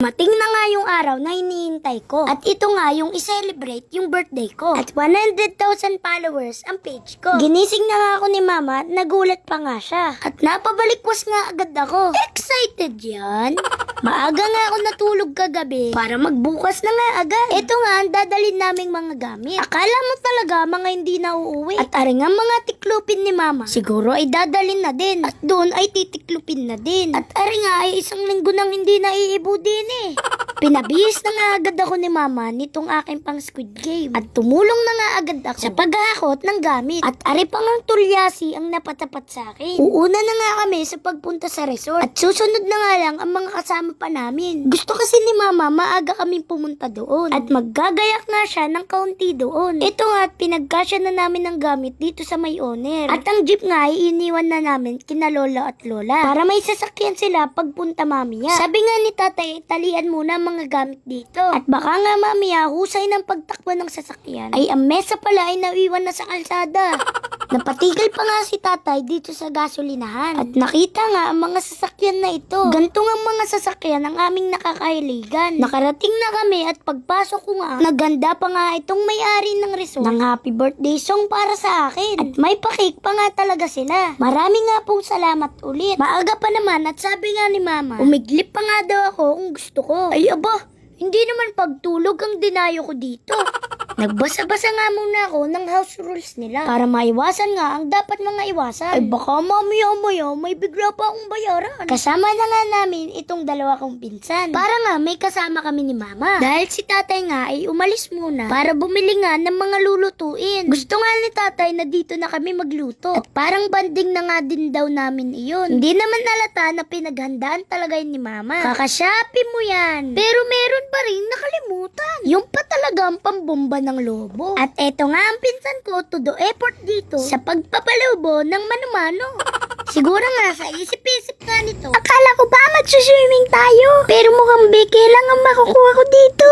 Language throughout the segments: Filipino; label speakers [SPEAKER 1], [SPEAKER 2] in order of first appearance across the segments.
[SPEAKER 1] Mating na nga yung araw na hinihintay ko. At ito nga yung i-celebrate yung birthday ko. At 100,000 followers ang page ko. Ginising na nga ako ni mama, nagulat pa nga siya. At napabalikwas nga agad ako. Excited yan? Maaga nga ako natulog kagabi para magbukas na nga agad. Ito nga ang dadalhin naming mga gamit. Akala mo talaga mga hindi na uuwi. At ari nga mga tiklupin ni mama. Siguro ay dadalhin na din. At doon ay titiklupin na din. At ari nga ay isang linggo nang hindi na iibo din eh. Pinabihis na nga agad ako ni mama nitong aking pang squid game. At tumulong na nga agad ako sa paghahakot ng gamit. At ari pa ngang tulyasi ang napatapat sa akin. Uuna na nga kami sa pagpunta sa resort. At susunod na nga lang ang mga kasama pa namin. Gusto kasi ni mama maaga kaming pumunta doon. At maggagayak nga siya ng kaunti doon. Ito nga at pinagkasya na namin ng gamit dito sa may owner. At ang jeep nga ay iniwan na namin kina lola at lola. Para may sasakyan sila pagpunta mamaya. Sabi nga ni tatay, talian muna ang mga gamit dito. At baka nga mamaya husay ng pagtakbo ng sasakyan ay ang mesa pala ay naiwan na sa kalsada. Napatigil pa nga si tatay dito sa gasolinahan. At nakita nga ang mga sasakyan na ito. Gantong ang mga sasakyan ang aming nakakahiligan. Nakarating na kami at pagpasok ko nga, naganda pa nga itong may-ari ng resort ng happy birthday song para sa akin. At may pakik pa nga talaga sila. Marami nga pong salamat ulit. Maaga pa naman at sabi nga ni mama, umiglip pa nga daw ako kung gusto ko. Ay aba, hindi naman pagtulog ang dinayo ko dito. Nagbasa-basa nga muna ako ng house rules nila para maiwasan nga ang dapat mga iwasan. Ay baka mamaya-maya may bigla pa akong bayaran. Kasama na nga namin itong dalawa kong pinsan. Para nga may kasama kami ni mama. Dahil si tatay nga ay umalis muna para bumili nga ng mga lulutuin. Gusto nga ni tatay na dito na kami magluto. At parang banding na nga din daw namin iyon. Hindi naman nalata na pinaghandaan talaga yun ni mama. Kakasyapi mo yan. Pero meron pa rin nakalimutan. Yung pa talaga ang pambomba ng lobo. At eto nga ang pinsan ko to do effort dito sa pagpapalubo ng manumano. Siguro nga sa isip-isip nga nito. Akala ko ba magsuswimming tayo? Pero mukhang beke lang ang makukuha ko dito.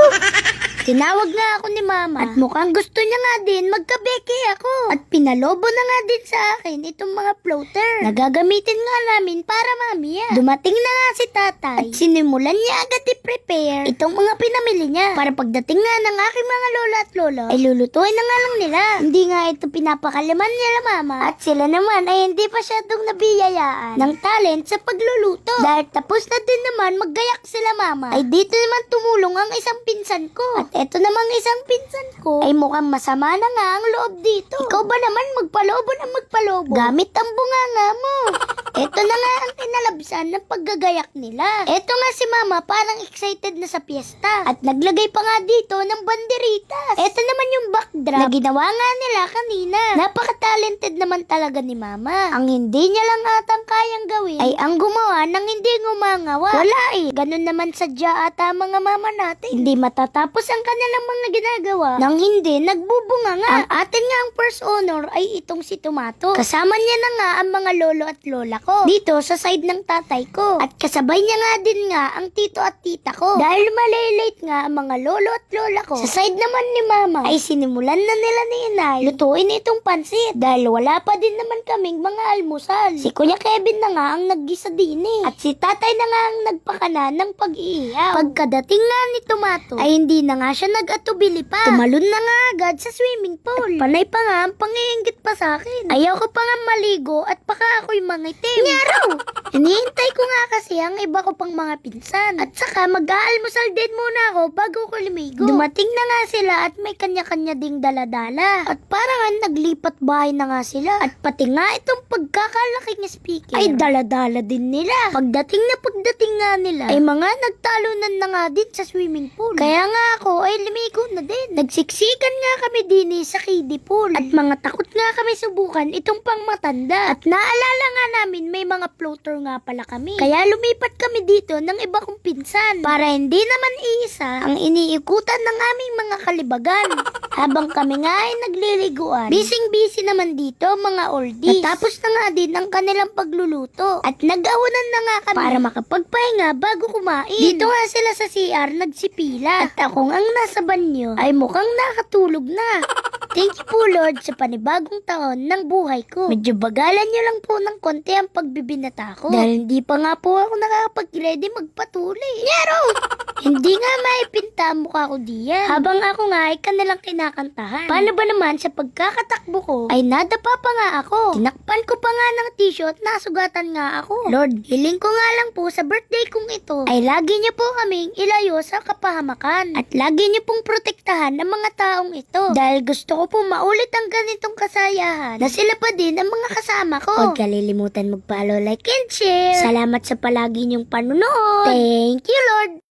[SPEAKER 1] Tinawag nga ako ni mama at mukhang gusto niya nga din magkabeke ako. At pinalobo na nga din sa akin itong mga floater. Nagagamitin nga namin para mamaya. Dumating na nga si tatay at sinimulan niya agad i-prepare itong mga pinamili niya. Para pagdating nga ng aking mga lola at lolo, ay lulutuin na nga lang nila. Hindi nga ito pinapakalaman nila mama. At sila naman ay hindi pa syadong nabiyayaan ng talent sa pagluluto. Dahil tapos na din naman maggayak sila mama, ay dito naman tumulong ang isang pinsan ko. At eto namang isang pinsan ko, ay mukhang masama na nga ang loob dito. Ikaw ba naman magpalobo na magpalobo? Gamit ang bunganga mo. Eto na nga ang kinalabsan ng paggagayak nila. Eto nga si mama parang excited na sa piyesta. At naglagay pa nga dito ng banderitas. Eto naman yung backdrop na ginawa nga nila kanina. Napaka-talented naman talaga ni mama. Ang hindi niya lang atang kayang gawin ay ang gumawa ng hindi ngumangawa. Wala eh. Ganun naman sadya ata mga mama natin. Hindi matatapos ang kanilang mga ginagawa nang hindi nagbubunga nga. Ang atin nga ang first honor ay itong si Tomato. Kasama niya na nga ang mga lolo at lola ko. Dito sa side ng tatay ko. At kasabay niya nga din nga ang tito at tita ko. Dahil malilate nga ang mga lolo at lola ko. Sa side naman ni mama ay sinimulan na nila ni inay lutuin itong pansit. Dahil wala pa din naman kaming mga almusal. Si Kuya Kevin na nga ang naggisa din eh. At si tatay na nga ang nagpakana ng pag-iiyaw. Pagkadating nga ni Tomato ay hindi na nga siya nag-atubili pa. Tumalon na nga agad sa swimming pool. At panay pa nga ang pangiingit pa sa akin. Ayaw ko pa nga maligo at baka ako'y mangitim. Nyaro! Hinihintay ko nga kasi ang iba ko pang mga pinsan. At saka mag-aalmusal din muna ako bago ko lumigo. Dumating na nga sila at may kanya-kanya ding daladala. At parang nga naglipat bahay na nga sila. At pati nga itong pagkakalaking speaker ay daladala din nila. Pagdating na pagdating nga nila ay mga nagtalunan na nga din sa swimming pool. Kaya nga ako ay lumigo na din. Nagsiksikan nga kami din eh sa kiddie pool. At mga takot nga kami subukan itong pang matanda. At naalala nga namin may mga floater nga pala kami. Kaya lumipat kami dito ng iba kong pinsan. Para hindi naman iisa ang iniikutan ng aming mga kalibagan. Habang kami nga ay nagliliguan. Bising-busy naman dito mga oldies. Natapos na nga din ang kanilang pagluluto. At nag-awanan na nga kami para makapagpahinga bago kumain. Dito nga sila sa CR nagsipila. At ako ang nasa banyo ay mukhang nakatulog na. Thank you po Lord sa panibagong taon ng buhay ko. Medyo bagalan niyo lang po ng konti ang pagbibinata ko. Dahil hindi pa nga po ako nakakapag-ready magpatuloy. Yaro! nga maipinta ang mukha ko diyan. Habang ako nga ay kanilang kinakantahan. Paano ba naman sa pagkakatakbo ko ay nadapa pa nga ako. Tinakpan ko pa nga ng at nasugatan nga ako. Lord, hiling ko nga lang po sa birthday kong ito ay lagi niyo po kaming ilayo sa kapahamakan. At lagi niyo pong protektahan ng mga taong ito. Dahil gusto ko po maulit ang ganitong kasayahan na sila pa din ang mga kasama ko. Huwag kalilimutan mag-follow, like, and share. Salamat sa palagi niyong panunood. Thank you, Lord.